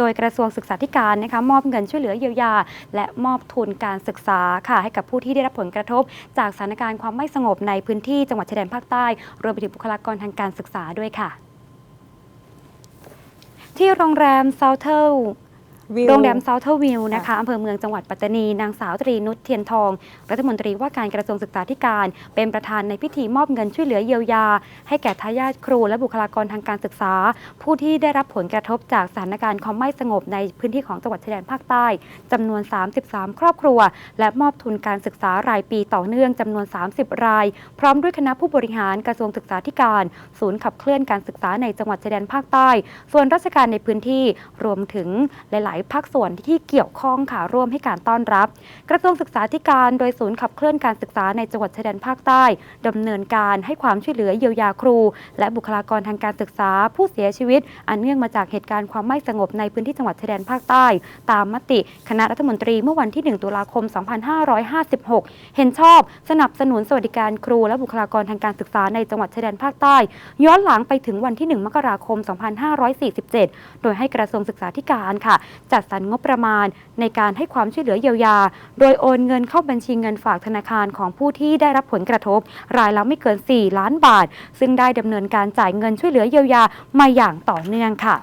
โดยกระทรวงศึกษาธิการนะคะมอบเงินช่วยเหลือเยียวยา และมอบทุนการศึกษาค่ะให้กับผู้ที่ได้รับผลกระทบ จากสถานการณ์ความไม่สงบในพื้นที่จังหวัดชายแดนภาคใต้รวมไปถึงบุคลากรทางการศึกษาด้วยค่ะที่โรงแรมเซาเทล วิวโรงแรมเซาเทอร์วิวนะคะค่ะอำเภอเมืองจังหวัดปัตตานี นางสาวตรีนุชเทียนทอง รัฐมนตรีว่าการกระทรวงศึกษาธิการ เป็นประธานในพิธีมอบเงินช่วยเหลือเยียวยา ให้แก่ทายาทครูและบุคลากรทางการศึกษา ผู้ที่ได้รับผลกระทบจากสถานการณ์ความไม่สงบในพื้นที่ของจังหวัดชายแดนภาคใต้จำนวน 33 ครอบครัว และมอบทุนการศึกษารายปีต่อเนื่องจำนวน 30 ราย พร้อมด้วยคณะผู้บริหารกระทรวงศึกษาธิการ ศูนย์ขับเคลื่อนการศึกษาในจังหวัดชายแดนภาคใต้ ส่วนราชการในพื้นที่รวมถึงหลายๆภาคส่วนที่เกี่ยวข้องค่ะร่วมให้การต้อนรับ กระทรวงศึกษาธิการ โดยศูนย์ขับเคลื่อนการศึกษาในจังหวัดชายแดนภาคใต้ดำเนินการให้ความช่วยเหลือเยียวยาครู และบุคลากรทางการศึกษา ผู้เสียชีวิต อันเนื่องมาจากเหตุการณ์ความไม่สงบในพื้นที่จังหวัดชายแดนภาคใต้ ตามมติคณะรัฐมนตรีเมื่อวันที่ 1 ตุลาคม 2556 เห็นชอบสนับสนุนสวัสดิการครูและบุคลากรทางการศึกษาในจังหวัดชายแดนภาคใต้ ย้อนหลังไปถึงวันที่ 1 มกราคม 2547 โดยให้กระทรวงศึกษาธิการค่ะจัดสรรงบประมาณ ในการให้ความช่วยเหลือเยียวยา โดยโอนเงินเข้าบัญชีเงินฝากธนาคารของผู้ที่ได้รับผลกระทบ รายละไม่เกิน 4 ล้านบาท ซึ่งได้ดำเนินการจ่ายเงินช่วยเหลือเยียวยามาอย่างต่อเนื่องค่ะ